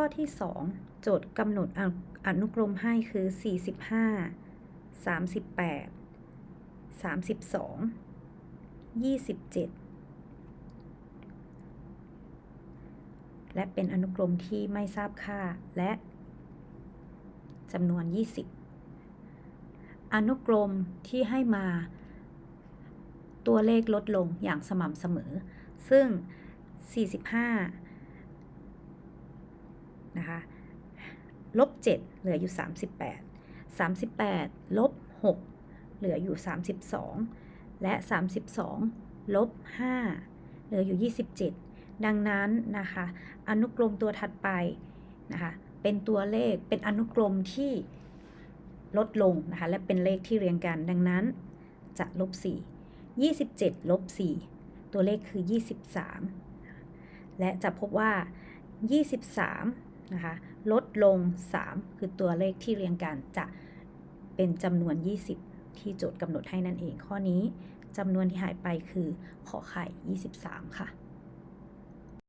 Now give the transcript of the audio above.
ข้อที่ 2 โจทย์กำหนดอนุกรมให้คือ 45 38 32 27 และเป็นอนุกรมที่ไม่ทราบค่าและจำนวน 20 อนุกรมที่ให้มาตัวเลขลดลงอย่างสม่ำเสมอ ซึ่ง 45 นะคะลบ7เหลืออยู่ 38 38ลบ6เหลืออยู่ 32 และ 32ลบ5เหลืออยู่ 27 ดังนั้นนะคะอนุกรมตัวถัดไปนะคะเป็นตัวเลขเป็นอนุกรมที่ลดลงนะคะและเป็นเลขที่เรียงกันดังนั้นจะลบ 4 27ลบ4ตัวเลขคือ 23 และจะพบว่า 23 นะคะ ลดลง 3 คือตัวเลขที่เรียงกันจะเป็นจำนวน 20 ที่โจทย์กำหนดให้นั่นเองข้อนี้จำนวนที่หายไปคือขอไข่ 23 ค่ะ